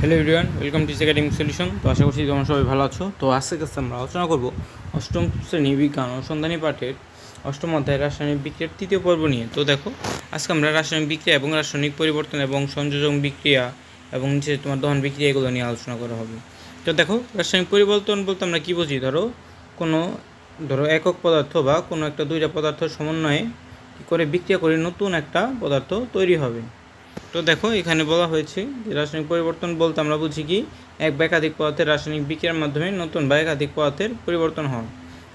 Hello everyone welcome to academic solution তো আশা করছি তোমরা সবাই ভালো আছো। তো আজকে কাছে আমরা আলোচনা করব অষ্টম শ্রেণি বিজ্ঞান অনুসন্ধানী পাঠের অষ্টম অধ্যায় রাসায়নিক বিক্রিয়ার তৃতীয় পর্ব নিয়ে। তো দেখো, আজকে আমরা রাসায়নিক বিক্রিয়া এবং রাসায়নিক পরিবর্তন এবং সংযোজন বিক্রিয়া এবং নিচে তোমার দহন বিক্রিয়া এগুলো নিয়ে আলোচনা করা হবে। তো দেখো, রাসায়নিক পরিবর্তন বলতে আমরা কী বুঝি? ধরো, কোনো, ধরো একক পদার্থ বা কোনো একটা দুইটা পদার্থ সমন্বয়ে করে বিক্রিয়া করে নতুন একটা পদার্থ তৈরি হবে। তো দেখো, এখানে বলা হয়েছে যে রাসায়নিক পরিবর্তন বলতে আমরা বুঝি কি, এক বা একাধিক পদার্থের রাসায়নিক বিক্রিয়ার মাধ্যমে নতুন বা একাধিক পদার্থের পরিবর্তন হয়।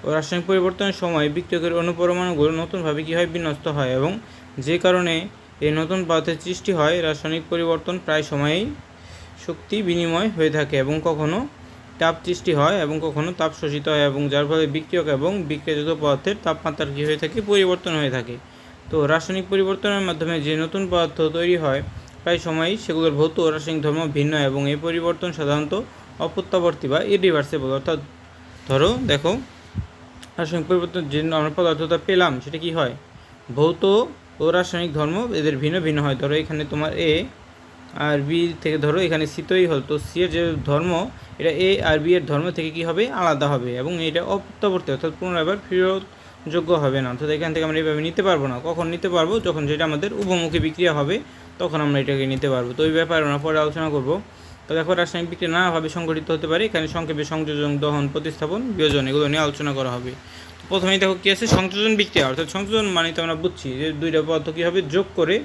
ও রাসায়নিক পরিবর্তনের সময় বিক্রিয়কের অনুপরমাণুগুলো নতুনভাবে কী হয় বিনষ্ট হয় এবং যে কারণে এই নতুন পদার্থের সৃষ্টি হয়, রাসায়নিক পরিবর্তন প্রায় সময়েই শক্তি বিনিময় হয়ে থাকে এবং কখনো তাপ সৃষ্টি হয় এবং কখনো তাপ শোষিত হয় এবং যার ফলে বিক্রিয়ক এবং বিক্রিয়াজাত পদার্থের তাপমাত্রার কী হয়ে থাকে, পরিবর্তন হয়ে থাকে। তো রাসায়নিক পরিবর্তনের মাধ্যমে যে নতুন পদার্থ তৈরি হয়, প্রায় সময়ই সেগুলোর ভৌত ও রাসায়নিক ধর্ম ভিন্ন এবং এই পরিবর্তন সাধারণত অপ্রত্যাবর্তী বা ইরিভার্সেবল অর্থাৎ ধরো দেখো, রাসায়নিক পরিবর্তন যে আমরা পদার্থটা পেলাম, সেটা কি হয়? ভৌত ও রাসায়নিক ধর্ম এদের ভিন্ন ভিন্ন হয়। ধরো এখানে তোমার এ আর বি থেকে ধরো এখানে সি তৈরি হল, তো সি এর যে ধর্ম, এটা এ আর বি এর ধর্ম থেকে কি হবে? আলাদা হবে এবং এটা অপ্রত্যাবর্তী, অর্থাৎ পুনরায় ফেরত যোগ্য হবে না। অর্থাৎ এখান থেকে আমরা এইভাবে নিতে পারব না। কখন নিতে পারব? যখন যেটা আমাদের উপমুখী বিক্রিয়া হবে, তখন আমরা এটাকে নিতে পারব। তো ওই ব্যাপারে আমরা পরে আলোচনা করব। তো দেখো, রাসায়নিক বিক্রিয়া নানাভাবে সংগঠিত হতে পারে। এখানে সংক্ষেপে সংযোজন, দহন, প্রতিস্থাপন, বিয়োজন এগুলো নিয়ে আলোচনা করা হবে। তো প্রথমেই দেখো কী আছে? সংযোজন বিক্রিয়া। অর্থাৎ সংযোজন মানে তো আমরা বুঝছি যে দুইটা পদার্থ কী হবে? যোগ করে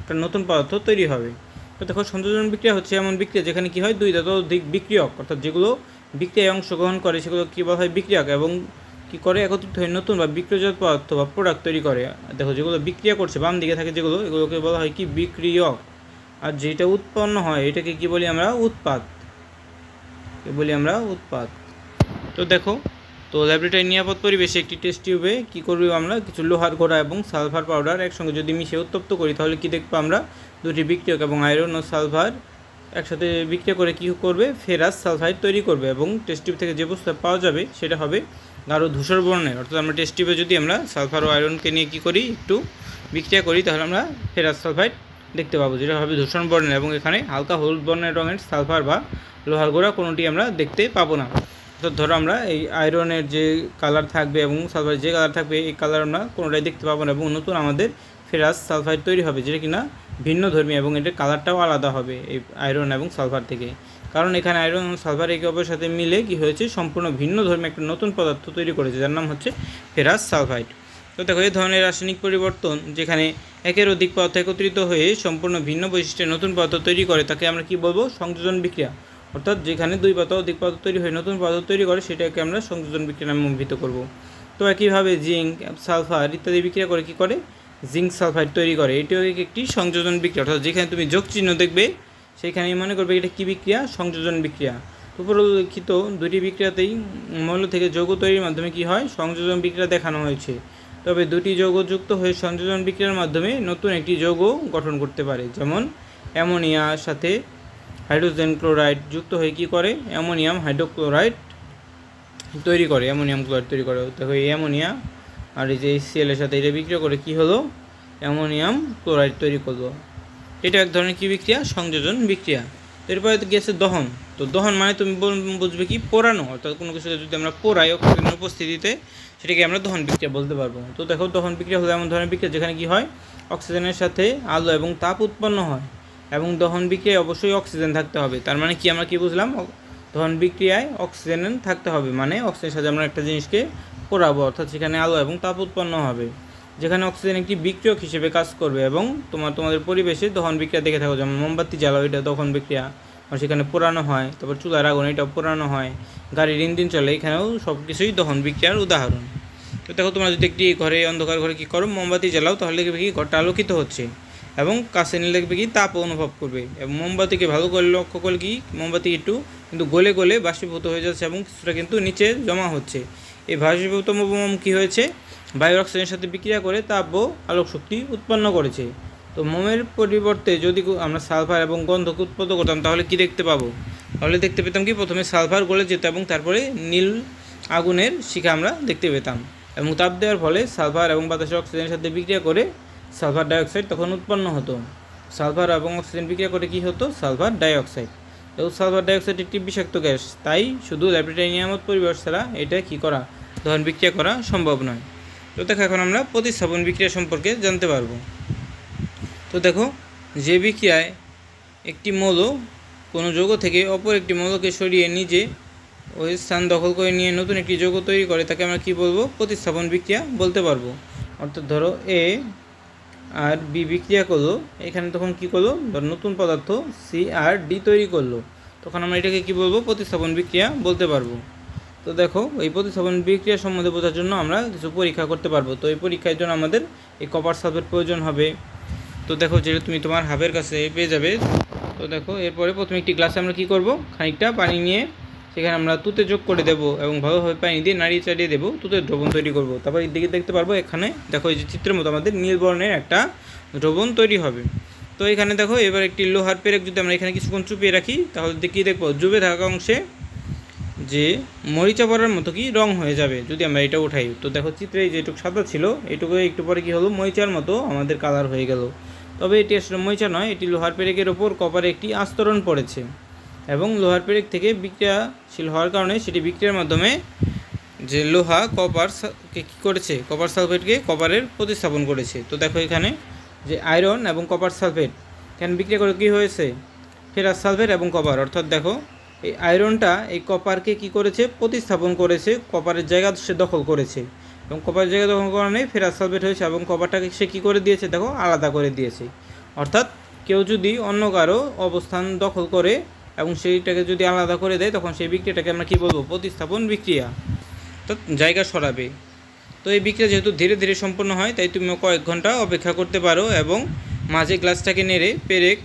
একটা নতুন পদার্থ তৈরি হবে। তো দেখো, সংযোজন বিক্রিয়া হচ্ছে এমন বিক্রিয়া যেখানে কী হয়? দুই ততোধিক বিক্রিয়ক। অর্থাৎ যেগুলো বিক্রিয়ায় অংশগ্রহণ করে, সেগুলো কী বলা হয়? বিক্রিয়ক এবং কি করে? একত্রিত হয়ে নতুন বা বিক্রিয়জাত পদার্থ বা প্রোডাক্ট তৈরি করে। দেখো, যেগুলো বিক্রিয়া করছে, বাম দিকে থাকে যেগুলো, এগুলোকে বলা হয় কি? বিক্রিয়ক। আর যেটা উৎপন্ন হয়, এটাকে কি বলি আমরা? উৎপাদ বলি আমরা উৎপাদ তো দেখো, তো ল্যাবরেটরি নিরাপদ পরিবেশে একটি টেস্ট টিউবে কী করব আমরা? কিছু লোহার ঘোড়া এবং সালফার পাউডার একসঙ্গে যদি মিশিয়ে উত্তপ্ত করি, তাহলে কি দেখব আমরা? দুটি বিক্রিয়ক এবং আয়রন ও সালফার একসাথে বিক্রিয়া করে কী করবে? ফেরাস সালফাইড তৈরি করবে এবং টেস্ট টিউব থেকে যে বস্তু পাওয়া যাবে, সেটা হবে গাঢ় ধূসর বর্ণের। অর্থাৎ আমরা টেস্ট টিউবে যদি আমরা সালফার ও আয়রনকে নিয়ে কী করি, একটু বিক্রিয়া করি, তাহলে আমরা ফেরাস সালফাইড দেখতে পাবো, যেটা হবে ধূসর বর্ণের। এবং এখানে হালকা হলুদ বর্ণের রঙের সালফার বা লোহার গোড়া কোনোটি আমরা দেখতে পাবো না। অর্থাৎ ধরো আমরা এই আয়রনের যে কালার থাকবে এবং সালফার যে কালার থাকবে, এই কালার আমরা কোনোটাই দেখতে পাবো না। এবং নতুন আমাদের ফেরাস সালফাইড তৈরি হবে, যেটা কিনা ভিন্ন ধর্মী এবং এটার কালারটাও আলাদা হবে এই আয়রন এবং সালফার থেকে। কারণ এখানে আয়রন এবং সালফার একে অপরের সাথে মিলে কি হয়েছে? সম্পূর্ণ ভিন্ন ধর্মী একটা নতুন পদার্থ তৈরি করেছে, যার নাম হচ্ছে ফেরাস সালফাইড। তো দেখো, এই ধরনের রাসায়নিক পরিবর্তন যেখানে একের অধিক পদার্থ একত্রিত হয়ে সম্পূর্ণ ভিন্ন বৈশিষ্ট্যের নতুন পদার্থ তৈরি করে, তাকে আমরা কি বলব? সংযোজন বিক্রিয়া। অর্থাৎ যেখানে দুই পদার্থ অধিক পদার্থ তৈরি হয়ে নতুন পদার্থ তৈরি করে, সেটাকে আমরা সংযোজন বিক্রিয়া নামে অভিহিত করব। তো একইভাবে জিঙ্ক সালফার ইত্যাদি বিক্রিয়া করে কি করে? জিঙ্ক সালফাইড তৈরি করে। এটিও একটি সংযোজন বিক্রিয়া। অর্থাৎ যেখানে তুমি যোগ চিহ্ন দেখবে সেখানে মনে করবে এটা কী বিক্রিয়া? সংযোজন বিক্রিয়া। উপরোল্লিখিত দুটি বিক্রিয়াতেই মৌল থেকে যৌগ তৈরির মাধ্যমে কি হয়? সংযোজন বিক্রিয়া দেখানো হয়েছে। তবে দুটি যৌগ যুক্ত হয়ে সংযোজন বিক্রিয়ার মাধ্যমে নতুন একটি যৌগ গঠন করতে পারে। যেমন, অ্যামোনিয়ার সাথে হাইড্রোজেন ক্লোরাইড যুক্ত হয়ে কি করে? অ্যামোনিয়াম হাইড্রোক্লোরাইড তৈরি করে। অ্যামোনিয়াম ক্লোরাইড তৈরি করে। দেখো এই অ্যামোনিয়া আর এই যে এর সাথে এটা বিক্রিয়া করে কি হলো? অ্যামোনিয়াম ক্লোরাইড তৈরি করল। এটা এক ধরনের কী বিক্রিয়া? সংযোজন বিক্রিয়া। এরপরে গেছে দহন। তো দহন মানে তুমি বুঝবে কি? পোড়ানো। অর্থাৎ কোনো কিছুকে যদি আমরা পোড়াই অক্সিজেনের উপস্থিতিতে, সেটাকে আমরা দহন বিক্রিয়া বলতে পারব। তো দেখো, দহন বিক্রিয়া হলো এমন ধরনের বিক্রিয়া যেখানে কি হয়? অক্সিজেনের সাথে আলো এবং তাপ উৎপন্ন হয় এবং দহন বিক্রিয়ায় অবশ্যই অক্সিজেন থাকতে হবে। তার মানে কি আমরা কি বুঝলাম? দহন বিক্রিয়ায় অক্সিজেন থাকতে হবে। মানে অক্সিজেনের সাথে আমরা একটা জিনিসকে পোড়াবো। অর্থাৎ সেখানে আলো এবং তাপ উৎপন্ন হবে। যেখানে অক্সিজেন একটি বিক্রিয়ক হিসেবে কাজ করবে এবং তোমার, তোমাদের পরিবেশে দহন বিক্রিয়া দেখে থাকো, যেমন মোমবাতি জ্বালাও, এটা দহন বিক্রিয়া আর সেখানে পোড়ানো হয়, তারপর চুলার আগুন, এটাও পোড়ানো হয়, গাড়ির ইঞ্জিন চলে, এখানেও সব কিছুই দহন বিক্রিয়ার উদাহরণ। তো দেখো, তোমরা যদি একটি ঘরে, অন্ধকার ঘরে কী করো, মোমবাতি জ্বালাও, তাহলে কি, ঘরটা আলোকিত হচ্ছে। এবং কাছে নিয়ে দেখবে কি তাপ অনুভব করবে। এবং মোমবাতিকে ভালো করে লক্ষ্য করলে কি মোমবাতি একটু কিন্তু গলে গলে বাষ্পীভূত হয়ে যাচ্ছে এবং কিছুটা কিন্তু নিচে জমা হচ্ছে। এই বাষ্পীভূত মোম কী হয়েছে? বায়ু অক্সিজেনের সাথে বিক্রিয়া করে তাপ ও আলোক শক্তি উৎপন্ন করেছে। তো মোমের পরিবর্তে যদি আমরা সালফার এবং গন্ধকে উৎপন্ন করতাম, তাহলে কি দেখতে পাবো? তাহলে দেখতে পেতাম কি প্রথমে সালফার গলে যেত এবং তারপরে নীল আগুনের শিখা আমরা দেখতে পেতাম। এবং তাপ দেওয়ার ফলে সালফার এবং বাতাসের অক্সিজেনের সাথে বিক্রিয়া করে সালফার ডাইঅক্সাইড তখন উৎপন্ন হতো। সালফার এবং অক্সিজেন বিক্রিয়া করে কি হতো? Sulphur dioxide. এবং সালফার ডাইঅক্সাইড একটি বিষাক্ত গ্যাস, তাই শুধু ল্যাবরেটরি পরিবেশ ছাড়া এটা কী করা, দহন বিক্রিয়া করা সম্ভব নয়। তো দেখো, এখন আমরা প্রতিস্থাপন বিক্রিয়া সম্পর্কে জানতে পারব। তো দেখো, যে বিক্রিয়ায় একটি মৌল কোনো যৌগ থেকে অপর একটি মৌলকে সরিয়ে নিজে ওই স্থান দখল করে নিয়ে নতুন একটি যৌগ তৈরি করে, তাকে আমরা কি বলব? প্রতিস্থাপন বিক্রিয়া বলতে পারব। অর্থাৎ ধরো এ আর বি বিক্রিয়া করল, এখানে তখন কি করল? নতুন পদার্থ সি আর ডি তৈরি করল। তখন আমরা এটাকে কি বলব? প্রতিস্থাপন বিক্রিয়া বলতে পারব। তো দেখো, এই প্রতিস্থাপন বিক্রিয়া সম্বন্ধে বোঝার জন্য আমরা কিছু পরীক্ষা করতে পারব। তো এই পরীক্ষার জন্য আমাদের এই কপার সালফেট প্রয়োজন হবে। তো দেখো যেটা তুমি তোমার হাবের কাছে পেয়ে যাবে, তো দেখো, এরপরে প্রথমে একটি গ্লাসে আমরা কি করব? খানিকটা পানি নিয়ে সেখানে আমরা তুতে যোগ করে দেব এবং ভালোভাবে পানি দিয়ে নাড়িয়ে চাড়িয়ে দেবো। তুতের দ্রবণ তৈরি করব। তারপর এই দিকে দেখতে পারব এখানে দেখো এই যে চিত্রের মতো আমাদের নীল বর্ণের একটা দ্রবণ তৈরি হবে। তো এখানে দেখো এবার একটি লোহার পেরেক যদি আমরা এখানে কিছুক্ষণ চুপিয়ে রাখি, তাহলে দেখি দেখব? জুবে থাকা অংশে যে মরিচা পড়ার মতো কি রং হয়ে যাবে যদি আমরা এটা উঠাই। তো দেখো চিত্রে যেটুকু সাদা ছিল, এটুকু একটু পরে কি হলো? মরিচার মতো আমাদের কালার হয়ে গেল। তবে এটি আসলে মরিচা নয়, এটি লোহার পেরেকের ওপর কপারে একটি আস্তরণ পড়েছে। এবং লোহার পেরেক থেকে বিক্রিয়াশীল হওয়ার কারণে সেটি বিক্রিয়ার মাধ্যমে যে লোহা, কপার কে করেছে? কপার সালফেটকে কপারের প্রতিস্থাপন করেছে। তো দেখো এখানে যে আয়রন এবং কপার সালফেট এখানে বিক্রিয়া করে কী হয়েছে? ফেরাস সালফেট এবং কপার। অর্থাৎ দেখো, এই আয়রনটা এই কপারকে কি করেছে? প্রতিস্থাপন করেছে, কপারের জায়গা সে দখল করেছে। এবং কপারের জায়গা দখল কারণে ফেরাস সালফেট হয়েছে এবং কপারটাকে সে কী করে দিয়েছে? দেখো, আলাদা করে দিয়েছে। অর্থাৎ কেউ যদি অন্য কারও অবস্থান দখল করে এবং সেইটাকে যদি আলাদা করে দেয়, তখন সেই বিক্রিয়াটাকে আমরা কী বলব? প্রতিস্থাপন বিক্রিয়া। তো জায়গা সরাবে। তো এই বিক্রিয়া যেহেতু ধীরে ধীরে সম্পন্ন হয়, তাই তুমি কয়েক ঘণ্টা অপেক্ষা করতে পারো এবং মাঝে গ্লাসটাকে নেড়ে পেরেক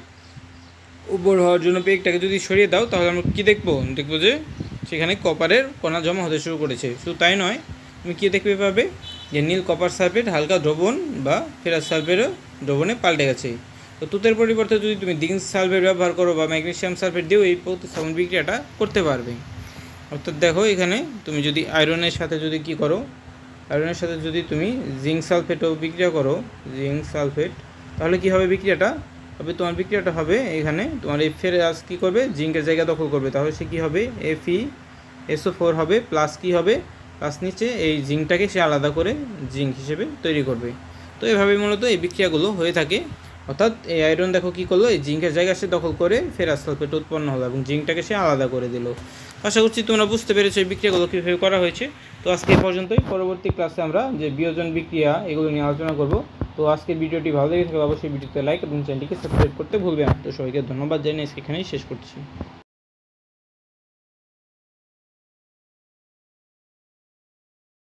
উপর হওয়ার জন্য পেরেকটাকে যদি সরিয়ে দাও, তাহলে আমরা কী দেখব? দেখব যে সেখানে কপারের কণা জমা হতে শুরু করেছে। শুধু তাই নয়, তুমি কী দেখতে পাবে? যে নীল কপার সালফেট হালকা দ্রবণ বা ফেরাস সালফেটও দ্রবণে পাল্টে গেছে। তো তুতের পরিবর্তে যদি তুমি জিঙ্ক সালফেট ব্যবহার করো বা ম্যাগনেশিয়াম সালফেট দিয়েও এই প্রতিস্থাপন বিক্রিয়াটা করতে পারবে। অর্থাৎ দেখো এখানে তুমি যদি আয়রনের সাথে যদি কি করো, আয়রনের সাথে যদি তুমি জিঙ্ক সালফেটও বিক্রিয়া করো, জিঙ্ক সালফেট, তাহলে কি হবে বিক্রিয়াটা? তবে তোমার বিক্রিয়াটা হবে এখানে তোমার এই ফেরাস কী করবে? জিঙ্কের জায়গা দখল করবে। তাহলে সে কী হবে? F E S O four হবে প্লাস কী হবে? প্লাস নিচে এই জিঙ্কটাকে সে আলাদা করে জিঙ্ক হিসেবে তৈরি করবে। তো এভাবে মূলত এই বিক্রিয়াগুলো হয়ে থাকে। অর্থাৎ এই আয়রন দেখো কি করল? এই জিঙ্কের জায়গা সে দখল করে ফেরাস সালফেট উৎপন্ন হলো এবং জিঙ্কটাকে সে আলাদা করে দিল। আশা করছি তোমরা বুঝতে পেরেছ এই বিক্রিয়াগুলো কীভাবে করা হয়েছে। তো আজকে পর্যন্তই। পরবর্তী ক্লাসে আমরা যে বিয়োজন বিক্রিয়া, এগুলো নিয়ে আলোচনা করব। তো আজকে ভিডিওটি ভালো লেগে থাকলে অবশ্যই ভিডিওতে লাইক এবং চ্যানেলটিকে সাবস্ক্রাইব করতে ভুলবে না। তো সবাইকে ধন্যবাদ জানিয়ে এখানেই শেষ করছি।